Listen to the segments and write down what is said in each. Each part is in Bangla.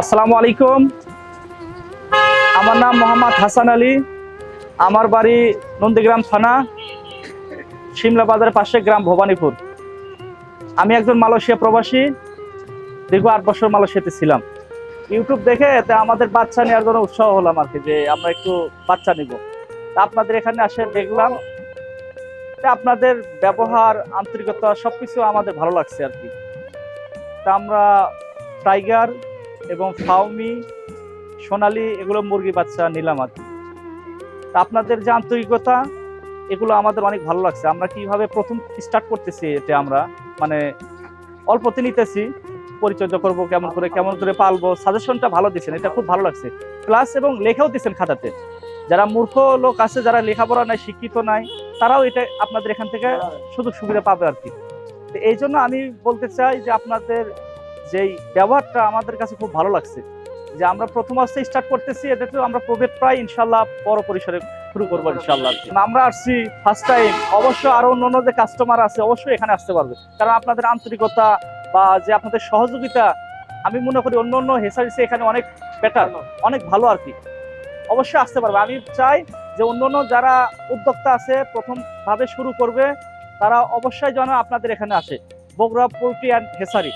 আসসালামু আলাইকুম। আমার নাম মোহাম্মদ হাসান আলী। আমার বাড়ি নন্দীগ্রাম থানা সিমলা বাজারের পাশে গ্রাম ভবানীপুর। আমি একজন মালয়েশিয়া প্রবাসী, দীর্ঘ আট বছর মালয়েশিয়াতে ছিলাম। ইউটিউব দেখে এতে আমাদের বাচ্চা নেওয়ার জন্য উৎসাহ হলাম আর কি, যে আমরা একটু বাচ্চা নিব। তা আপনাদের এখানে আসে দেখলাম, তা আপনাদের ব্যবহার, আন্তরিকতা সবকিছু আমাদের ভালো লাগছে আর কি। তা আমরা টাইগার এবং ফাউমি সোনালি, এগুলো মুরগি বাচ্চা নিলাম আর আপনাদের যে আন্তরিকতা, এগুলো আমাদের অনেক ভালো লাগছে। আমরা কীভাবে প্রথম স্টার্ট করতেছি এটা আমরা মানে অল্পতে নিতেছি, পরিচর্যা করব কেমন করে কেমন করে পালবো সাজেশনটা ভালো দিচ্ছেন এটা খুব ভালো লাগছে। প্লাস এবং লেখাও দিচ্ছেন খাতাতে। যারা মূর্খ লোক আছে, যারা লেখাপড়া নাই, শিক্ষিত নাই, তারাও এটা আপনাদের এখান থেকে সুযোগ সুবিধা পাবে আর কি। এই জন্য আমি বলতে চাই যে আপনাদের যেই ব্যবহারটা আমাদের কাছে খুব ভালো লাগছে যে আমরা প্রথম অবস্থায় স্টার্ট করতেছি এটা তো আমরা প্রভেদ প্রায় ইনশাল্লাহ বড় পরিসরে শুরু করব ইনশাল্লাহ। আমরা আসছি ফার্স্ট টাইম অবশ্য আরও অন্য অন্য যে কাস্টমার আছে অবশ্যই এখানে আসতে পারবে। কারণ আপনাদের আন্তরিকতা বা যে আপনাদের সহযোগিতা আমি মনে করি অন্য অন্য হেসারিসে এখানে অনেক বেটার অনেক ভালো আর কি। অবশ্যই আসতে পারবে। আমি চাই যে অন্য অন্য যারা উদ্যোক্তা আছে প্রথম ভাবে শুরু করবে তারা অবশ্যই যেন আপনাদের এখানে আসে। Bogura poultry and hatchery.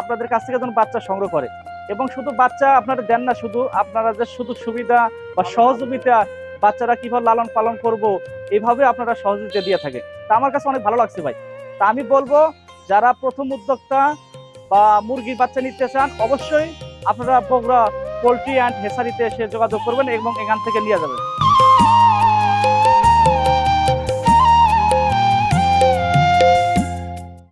আপনাদের কাছ থেকে যেন বাচ্চা সংগ্রহ করে। এবং শুধু বাচ্চা আপনারা দেন না, শুধু আপনারা যে সুযোগ সুবিধা বা সহযোগিতা বাচ্চারা কীভাবে লালন পালন করব এইভাবে আপনারা সহযোগিতা দিয়ে থাকে তা আমার কাছে অনেক ভালো লাগছে ভাই। তা আমি বলব, যারা প্রথম উদ্যোক্তা বা মুরগির বাচ্চা নিতে চান, অবশ্যই আপনারা বগুড়া পোলট্রি অ্যান্ড হেসারিতে এসে যোগাযোগ করবেন এবং এখান থেকে নিয়ে যাবেন।